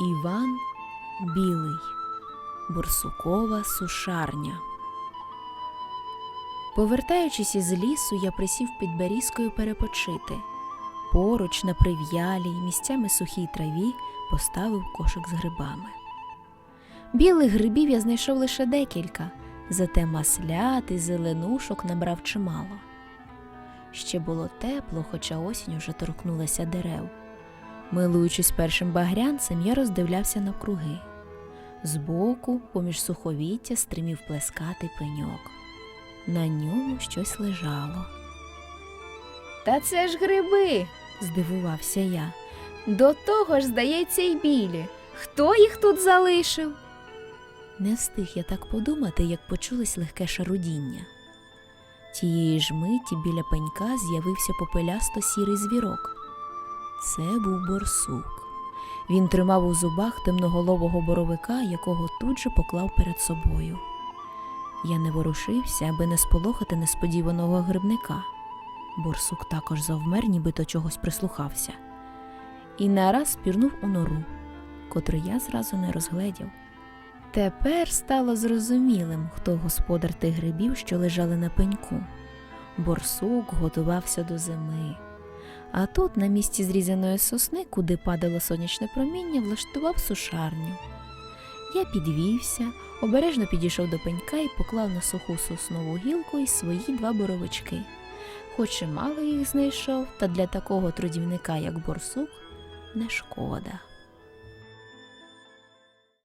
Іван Білий, Бурсукова сушарня. Повертаючись із лісу, я присів під берізкою перепочити. Поруч на прив'ялій, місцями сухій траві поставив кошик з грибами. Білих грибів я знайшов лише декілька, зате маслят і зеленушок набрав чимало. Ще було тепло, хоча осінь уже торкнулася дерев. Милуючись першим багрянцем, я роздивлявся навкруги. Збоку, поміж суховіття, стримів плескати пеньок. На ньому щось лежало. Та це ж гриби. Здивувався я. До того ж, здається, й білі. Хто їх тут залишив? Не встиг я так подумати, як почулось легке шарудіння. Тієї ж миті біля пенька з'явився попелясто сірий звірок. Це був борсук. Він тримав у зубах темноголового боровика, якого тут же поклав перед собою. Я не ворушився, аби не сполохати несподіваного грибника. Борсук також завмер, ніби до чогось прислухався, і нараз пірнув у нору, котру я зразу не розгледів. Тепер стало зрозумілим, хто господар тих грибів, що лежали на пеньку. Борсук готувався до зими. А тут, на місці зрізаної сосни, куди падало сонячне проміння, влаштував сушарню. Я підвівся, обережно підійшов до пенька і поклав на суху соснову гілку і свої два боровички. Хоч і мало їх знайшов, та для такого трудівника, як борсук, не шкода.